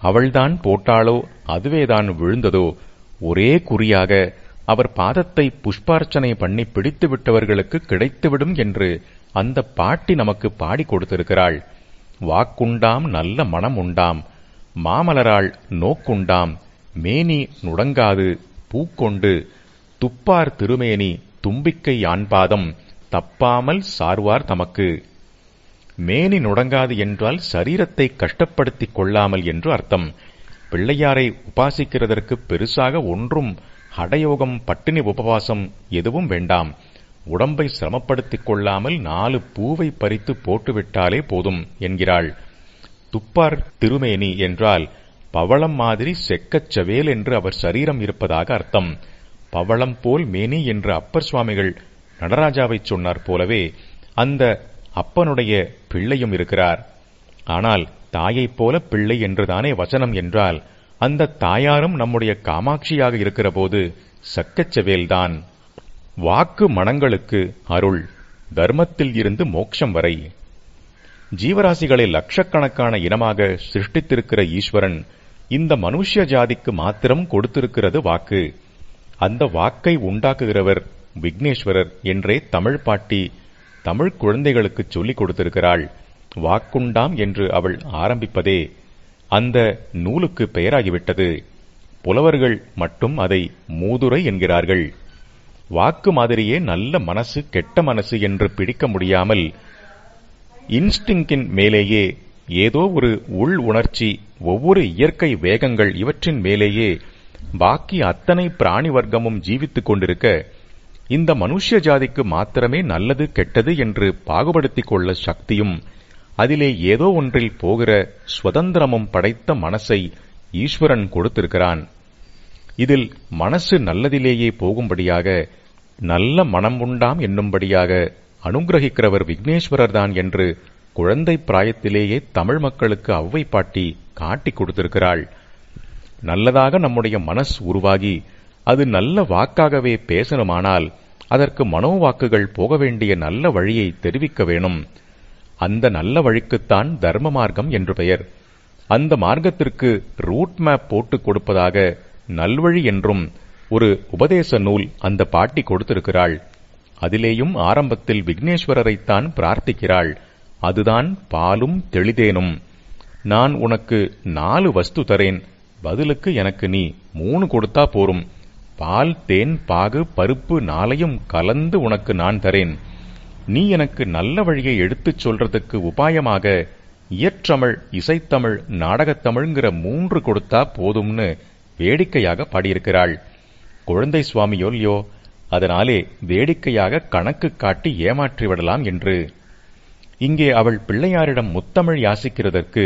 அவள்தான் போட்டாளோ அதுவேதான் விழுந்ததோ ஒரே குறியாக அவர் பாதத்தை புஷ்பார்ச்சனை பண்ணி பிடித்து விட்டவர்களுக்கு கிடைத்துவிடும் என்று அந்த பாட்டி நமக்கு பாடி கொடுத்திருக்கிறாள். வாக்குண்டாம் நல்ல மனம் உண்டாம் மாமலரால் நோக்குண்டாம் மேனி நுடங்காது பூக்கொண்டு துப்பார் திருமேனி தும்பிக்கை ஆண்பாதம் தப்பாமல் சார்வார் தமக்கு. மேனி நுடங்காது என்றால் சரீரத்தை கஷ்டப்படுத்திக் கொள்ளாமல் என்று அர்த்தம். பிள்ளையாரை உபாசிக்கிறதற்கு பெருசாக ஒன்றும் ஹடயோகம் பட்டினி உபவாசம் எதுவும் வேண்டாம். உடம்பை சிரமப்படுத்திக் கொள்ளாமல் நாலு பூவை பறித்து போட்டுவிட்டாலே போதும் என்கிறாள். துப்பார் திருமேனி என்றால் பவளம் மாதிரி செக்கச் செவேல் என்று அவர் சரீரம் இருப்பதாக அர்த்தம். பவளம் போல் மேனி என்று அப்பர் சுவாமிகள் நடராஜாவைச் சொன்னார் போலவே அந்த அப்பனுடைய பிள்ளையும் இருக்கிறார். ஆனால் தாயைப் போல பிள்ளை என்றுதானே வசனம் என்றால் அந்த தாயாரும் நம்முடைய காமாட்சியாக இருக்கிற போது சக்கச்சவேல்தான். வாக்கு மனங்களுக்கு அருள் தர்மத்தில் இருந்து மோட்சம் வரை. ஜீவராசிகளை லட்சக்கணக்கான இனமாக சிருஷ்டித்திருக்கிற ஈஸ்வரன் இந்த மனுஷ்ய ஜாதிக்கு மாத்திரம் கொடுத்திருக்கிறது வாக்கு. அந்த வாக்கை உண்டாக்குகிறவர் விக்னேஸ்வரர் என்றே தமிழ் பாட்டி தமிழ் குழந்தைகளுக்கு சொல்லிக் கொடுத்திருக்கிறாள். வாக்குண்டாம் என்று அவள் ஆரம்பிப்பதே அந்த நூலுக்கு பெயராகிவிட்டது. புலவர்கள் மட்டும் அதை மூதுரை என்கிறார்கள். வாக்கு மாதிரியே நல்ல மனசு கெட்ட மனசு என்று பிடிக்க முடியாமல் இன்ஸ்டிங்கின் மேலேயே ஏதோ ஒரு உள் உணர்ச்சி ஒவ்வொரு இயற்கை வேகங்கள் இவற்றின் மேலேயே பாக்கி அத்தனை பிராணி வர்க்கமும் ஜீவித்துக் கொண்டிருக்க இந்த மனுஷ்ய ஜாதிக்கு மாத்திரமே நல்லது கெட்டது என்று பாகுபடுத்திக் கொள்ள சக்தியும் அதிலே ஏதோ ஒன்றில் போகிற சுதந்திரமும் படைத்த மனசை ஈஸ்வரன் கொடுத்திருக்கிறான். இதில் மனசு நல்லதிலேயே போகும்படியாக நல்ல மனம் உண்டாம் என்னும்படியாக அனுகிரகிக்கிறவர் விக்னேஸ்வரர்தான் என்று குழந்தை பிராயத்திலேயே தமிழ் மக்களுக்கு அவ்வை பாட்டி காட்டிக் கொடுத்திருக்கிறாள். நல்லதாக நம்முடைய மனஸ் உருவாகி அது நல்ல வாக்காகவே பேசணுமானால் அதற்கு மனோவாக்குகள் போக வேண்டிய நல்ல வழியை தெரிவிக்க வேணும். அந்த நல்ல வழிக்குத்தான் தர்ம மார்க்கம் என்று பெயர். அந்த மார்க்கத்திற்கு ரூட் மேப் போட்டுக் கொடுப்பதாக நல்வழி என்றும் ஒரு உபதேச நூல் அந்த பாட்டி கொடுத்திருக்கிறாள். அதிலேயும் ஆரம்பத்தில் விக்னேஸ்வரரைத்தான் பிரார்த்திக்கிறாள். அதுதான் பாலும் தெளிதேனும். நான் உனக்கு நாலு வஸ்து தரேன். பதிலுக்கு எனக்கு நீ மூணு கொடுத்தா போரும். பால் தேன் பாகு பருப்பு நாளையும் கலந்து உனக்கு நான் தரேன். நீ எனக்கு நல்ல வழியை எடுத்துச் சொல்றதுக்கு உபாயமாக இயற்றமிழ் இசைத்தமிழ் நாடகத்தமிழ்ங்கிற மூன்று கொடுத்தா போதும்னு வேடிக்கையாக பாடியிருக்கிறாள். குழந்தை சுவாமியோல்யோ அதனாலே வேடிக்கையாக கணக்கு காட்டி ஏமாற்றி விடலாம் என்று. இங்கே அவள் பிள்ளையாரிடம் முத்தமிழ் யாசிக்கிறதற்கு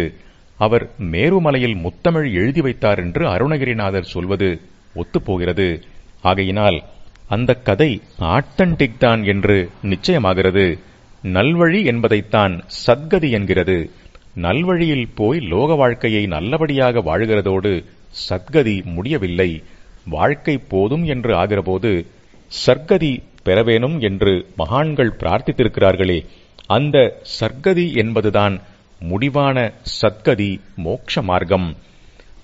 அவர் மேருமலையில் முத்தமிழ் எழுதி வைத்தார் என்று அருணகிரிநாதர் சொல்வது ஒத்துப்போகிறது. ஆகையினால் அந்த கதை ஆட்டன்டிக் தான் என்று நிச்சயமாகிறது. நல்வழி என்பதைத்தான் சத்கதி என்கிறது. நல்வழியில் போய் லோக வாழ்க்கையை நல்லபடியாக வாழ்கிறதோடு சத்கதி முடியவில்லை. வாழ்க்கை போதும் என்று ஆகிறபோது சர்க்கதி பெறவேணும் என்று மகான்கள் பிரார்த்தித்திருக்கிறார்களே. அந்த சர்க்கதி என்பதுதான் முடிவான சத்கதி மோக்ஷ மார்க்கம்.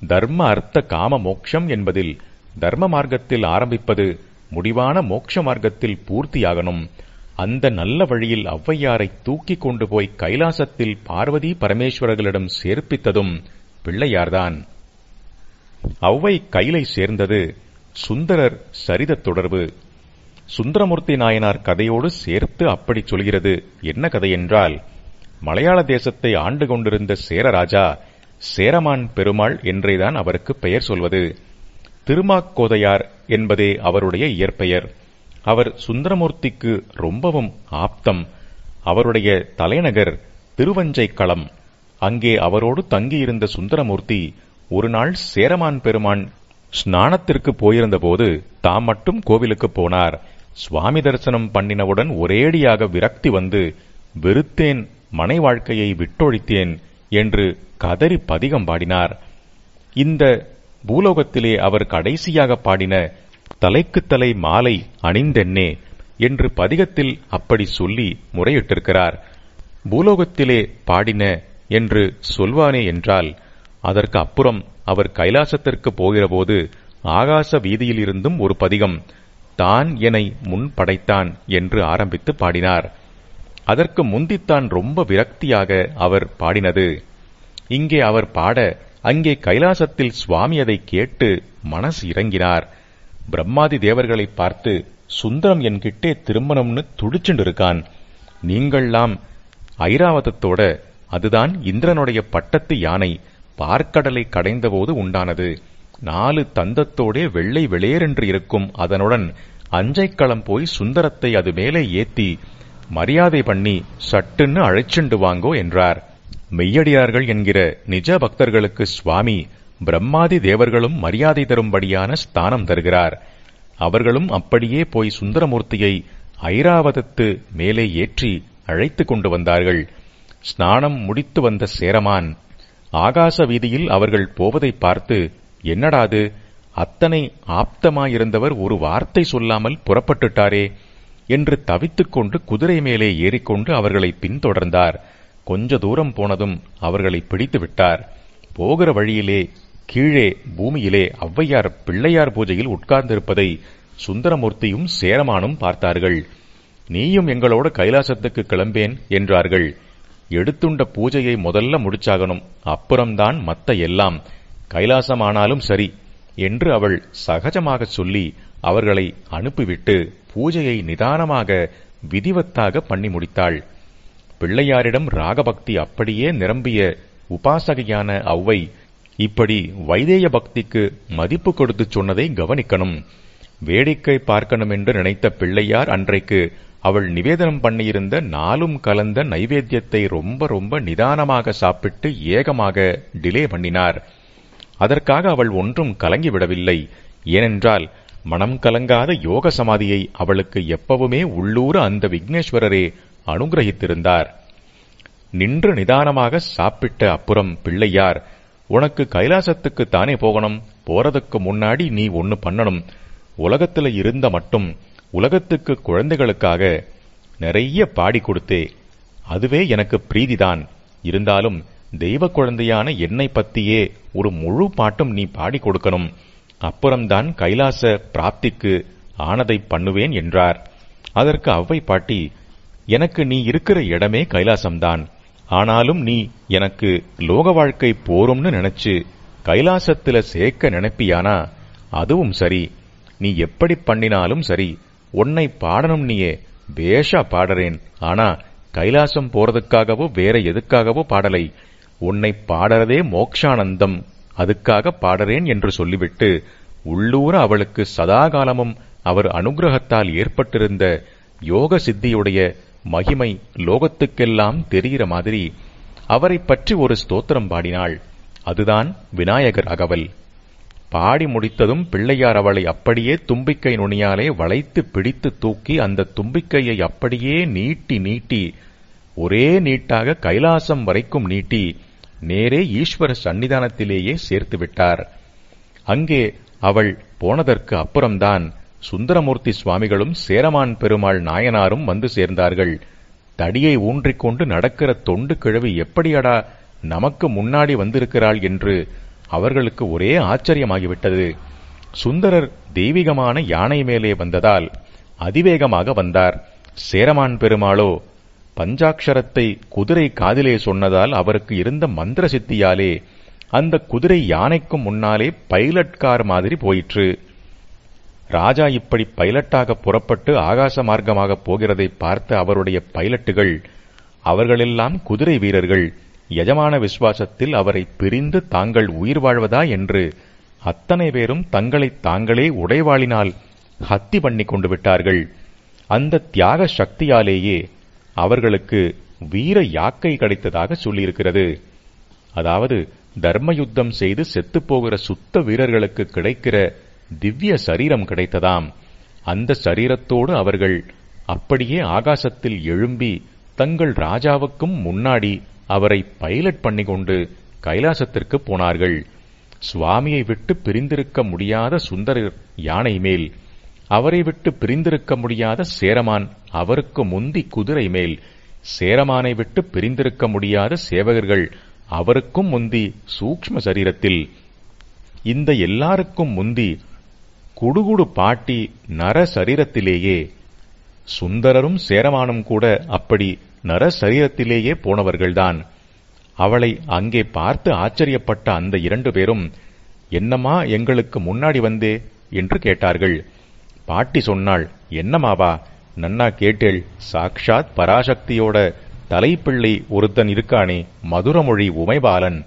தர்ம அர்த்த காம மோக்ஷம் என்பதில் தர்ம மார்க்கத்தில் ஆரம்பிப்பது முடிவான மோட்ச மார்க்கத்தில் பூர்த்தியாகணும். அந்த நல்ல வழியில் ஔவையாரை தூக்கி கொண்டு போய் கைலாசத்தில் பார்வதி பரமேஸ்வரர்களிடம் சேர்ப்பித்ததும் பிள்ளையார்தான். ஔவை கைலை சேர்ந்தது சுந்தரர் சரிதத் தொடர்பு. சுந்தரமூர்த்தி நாயனார் கதையோடு சேர்த்து அப்படி சொல்கிறது. என்ன கதை என்றால் மலையாள தேசத்தை ஆண்டு கொண்டிருந்த சேரராஜா சேரமான் பெருமாள் என்றேதான் அவருக்கு பெயர் சொல்வது. திருமாக்கோதையார் என்பதே அவருடைய இயற்பெயர். அவர் சுந்தரமூர்த்திக்கு ரொம்பவும் ஆப்தம். அவருடைய தலைநகர் திருவஞ்சைக்களம். அங்கே அவரோடு தங்கியிருந்த சுந்தரமூர்த்தி ஒரு நாள் சேரமான் பெருமான் ஸ்நானத்திற்கு போயிருந்தபோது தாம் மட்டும் கோவிலுக்கு போனார். சுவாமி தரிசனம் பண்ணினவுடன் ஒரேடியாக விரக்தி வந்து வெறுத்தேன் மனை வாழ்க்கையை விட்டொழித்தேன் என்று கதறி பதிகம் பாடினார். இந்த பூலோகத்திலே அவர் கடைசியாக பாடின தலைக்கு தலை மாலை அணிந்தென்னே என்று பதிகத்தில் அப்படி சொல்லி முறையிட்டிருக்கிறார். பூலோகத்திலே பாடின என்று சொல்வானே என்றால் அதற்கு அப்புறம் அவர் கைலாசத்திற்கு போகிறபோது ஆகாச வீதியிலிருந்தும் ஒரு பதிகம் தான் என்னை முன் படைத்தான் என்று ஆரம்பித்து பாடினார். அதற்கு முந்தித்தான் ரொம்ப விரக்தியாக அவர் பாடினது. இங்கே அவர் பாட அங்கே கைலாசத்தில் சுவாமி அதை கேட்டு மனசு இறங்கினார். பிரம்மாதி தேவர்களை பார்த்து சுந்தரம் என்கிட்டே திருமணம்னு துடிச்சுண்டு இருக்கான் நீங்கள்லாம் ஐராவதத்தோட அதுதான் இந்திரனுடைய பட்டத்து யானை. பார்க்கடலை கடைந்தபோது உண்டானது. நாலு தந்தத்தோடே வெள்ளை வெளியேறென்று இருக்கும் அதனுடன் அஞ்சைக்களம் போய் சுந்தரத்தை அது மேலே ஏத்தி மரியாதை பண்ணி சட்டுன்னு அழைச்சுண்டு வாங்கோ என்றார். மெய்யடியார்கள் என்கிற நிஜ பக்தர்களுக்கு சுவாமி பிரம்மாதி தேவர்களும் மரியாதை தரும்படியான ஸ்தானம் தருகிறார். அவர்களும் அப்படியே போய் சுந்தரமூர்த்தியை ஐராவதத்து மேலே ஏற்றி அழைத்து கொண்டு வந்தார்கள். ஸ்நானம் முடித்து வந்த சேரமான் ஆகாச வீதியில் அவர்கள் போவதை பார்த்து என்னடாது அத்தனை ஆப்தமாயிருந்தவர் ஒரு வார்த்தை சொல்லாமல் புறப்பட்டுட்டாரே என்று தவித்துக் கொண்டு குதிரை மேலே ஏறிக்கொண்டு அவர்களை பின்தொடர்ந்தார். கொஞ்ச தூரம் போனதும் அவர்களை பிடித்து விட்டார் போகிற வழியிலே கீழே பூமியிலே ஔவையார் பிள்ளையார் பூஜையில் உட்கார்ந்திருப்பதை சுந்தரமூர்த்தியும் சேரமானும் பார்த்தார்கள். நீயும் எங்களோட கைலாசத்துக்கு கிளம்பேன் என்றார்கள். எடுத்துண்ட பூஜையை முதல்ல முடிச்சாகணும். அப்புறம்தான் மத்த எல்லாம். கைலாசமானாலும் சரி என்று அவள் சகஜமாக சொல்லி அவர்களை அனுப்பிவிட்டு பூஜையை நிதானமாக விதிவத்தாக பண்ணி முடித்தாள். பிள்ளையாரிடம் ராகபக்தி அப்படியே நிரம்பிய உபாசகையான அவ்வை இப்படி வைதேய பக்திக்கு மதிப்பு கொடுத்து சொன்னதை கவனிக்கணும். வேடிக்கை பார்க்கணும் என்று நினைத்த பிள்ளையார் அன்றைக்கு அவள் நிவேதனம் பண்ணியிருந்த நாளும் கலந்த நைவேத்தியத்தை ரொம்ப ரொம்ப நிதானமாக சாப்பிட்டு ஏகமாக டிலே பண்ணினார். அதற்காக அவள் ஒன்றும் கலங்கிவிடவில்லை ஏனென்றால் மனம் கலங்காத யோக சமாதியை அவளுக்கு எப்பவுமே உள்ளூர அந்த விக்னேஸ்வரரே அனுகிரகித்திருந்தார். நின்று நிதானமாக சாப்பிட்ட அப்புறம் பிள்ளையார் உனக்கு கைலாசத்துக்கு தானே போகணும்? போறதுக்கு முன்னாடி நீ ஒன்னு பண்ணணும். உலகத்துல இருந்த மட்டும் உலகத்துக்கு குழந்தைகளுக்காக நிறைய பாடி கொடுத்தே. அதுவே எனக்கு பிரீதிதான். இருந்தாலும் தெய்வ குழந்தையான என்னை பத்தியே ஒரு முழு பாட்டும் நீ பாடி கொடுக்கணும். அப்புறம்தான் கைலாச பிராப்திக்கு ஆனதை பண்ணுவேன் என்றார். அதற்கு அவ்வை பாட்டி எனக்கு நீ இருக்கிற இடமே கைலாசம்தான். ஆனாலும் நீ எனக்கு லோக வாழ்க்கை போரும்னு நினைச்சு கைலாசத்துல சேர்க்க நினைப்பியானா? அதுவும் சரி. நீ எப்படி பண்ணினாலும் சரி. உன்னை பாடணும் நீயே. பேஷா பாடறேன். ஆனா கைலாசம் போறதுக்காகவோ வேற எதுக்காகவோ பாடலை. உன்னை பாடறதே மோக்ஷானந்தம். அதுக்காக பாடறேன் என்று சொல்லிவிட்டு உள்ளூர அவளுக்கு சதாகாலமும் அவர் அனுகிரகத்தால் ஏற்பட்டிருந்த யோக சித்தியுடைய மகிமை லோகத்துக்கெல்லாம் தெரிகிற மாதிரி அவரை பற்றி ஒரு ஸ்தோத்திரம் பாடினாள். அதுதான் விநாயகர் அகவல். பாடி முடித்ததும் பிள்ளையார் அவளை அப்படியே தும்பிக்கை நுனியாலே வளைத்து பிடித்து தூக்கி அந்த தும்பிக்கையை அப்படியே நீட்டி நீட்டி ஒரே நீட்டாக கைலாசம் வரைக்கும் நீட்டி நேரே ஈஸ்வர சன்னிதானத்திலேயே சேர்த்து விட்டார். அங்கே அவள் போனதற்கு அப்புறம்தான் சுந்தரமூர்த்தி சுவாமிகளும் சேரமான் பெருமாள் நாயனாரும் வந்து சேர்ந்தார்கள். தடியை ஊன்றிக்கொண்டு நடக்கிற தொண்டு கிழவி எப்படியடா நமக்கு முன்னாடி வந்திருக்கிறாள் என்று அவர்களுக்கு ஒரே ஆச்சரியமாகிவிட்டது. சுந்தரர் தெய்வீகமான யானை மேலே வந்ததால் அதிவேகமாக வந்தார். சேரமான் பெருமாளோ பஞ்சாட்சரத்தை குதிரை காதிலே சொன்னதால் அவருக்கு இருந்த மந்திர சித்தியாலே அந்த குதிரை யானைக்கும் முன்னாலே பைலட் கார் மாதிரி போயிற்று. ராஜா இப்படி பைலட்டாக புறப்பட்டு ஆகாச மார்க்கமாக போகிறதை பார்த்த அவருடைய பைலட்டுகள் அவர்களெல்லாம் குதிரை வீரர்கள் எஜமான விசுவாசத்தில் அவரை பிரிந்து தாங்கள் உயிர் வாழ்வதா என்று அத்தனை பேரும் தங்களை தாங்களே உடைவாளினால் ஹத்தி பண்ணி கொண்டு விட்டார்கள். அந்த தியாக சக்தியாலேயே அவர்களுக்கு வீர யாக்கை கிடைத்ததாக சொல்லியிருக்கிறது. அதாவது தர்ம யுத்தம் செய்து செத்துப்போகிற சுத்த வீரர்களுக்கு கிடைக்கிற திவ்ய சரீரம் கிடைத்ததாம். அந்த சரீரத்தோடு அவர்கள் அப்படியே ஆகாசத்தில் எழும்பி தங்கள் ராஜாவுக்கும் முன்னாடி அவரை பைலட் பண்ணிக்கொண்டு கைலாசத்திற்கு போனார்கள். சுவாமியை விட்டு பிரிந்திருக்க முடியாத சுந்தரர் யானை மேல் அவரை விட்டு பிரிந்திருக்க முடியாத சேரமான் அவருக்கு முந்தி குதிரை மேல் சேரமானை விட்டு பிரிந்திருக்க முடியாத சேவகர்கள் அவருக்கும் முந்தி சூக்ஷ்ம சரீரத்தில். இந்த எல்லாருக்கும் முந்தி குடுகுடு பாட்டி நர சரீரத்திலேயே சுந்தரரும் சேரமானும் கூட அப்படி நர சரீரத்திலேயே போனவர்கள்தான். அவளை அங்கே பார்த்து ஆச்சரியப்பட்ட அந்த இரண்டு பேரும் என்னம்மா எங்களுக்கு முன்னாடி வந்தே? என்று கேட்டார்கள். பாட்டி சொன்னாள் என்னமாவா நன்னா கேட்டேள் சாக்ஷாத் பராசக்தியோட தலைப்பிள்ளை ஒருத்தன் இருக்கானே மதுரமொழி உமைபாலன்.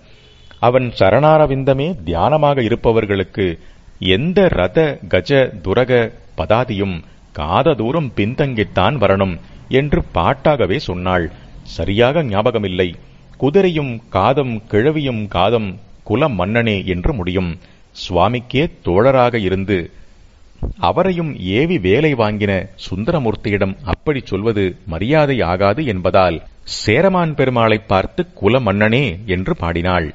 அவன் சரணாரவிந்தமே தியானமாக இருப்பவர்களுக்கு எந்த ரத கஜ துரக பதாதியும் காத தூரம் பின்தங்கித்தான் வரணும் என்று பாட்டாகவே சொன்னாள். சரியாக ஞாபகமில்லை. குதிரையும் காதம் கிழவியும் காதம் குல மன்னனே என்று முடியும். சுவாமிக்கே தோழராக இருந்து அவரையும் ஏவி வேலை வாங்கின சுந்தரமூர்த்தியிடம் அப்படி சொல்வது மரியாதை ஆகாது என்பதால் சேரமான் பெருமாளைப் பார்த்து குல மன்னனே என்று பாடினாள்.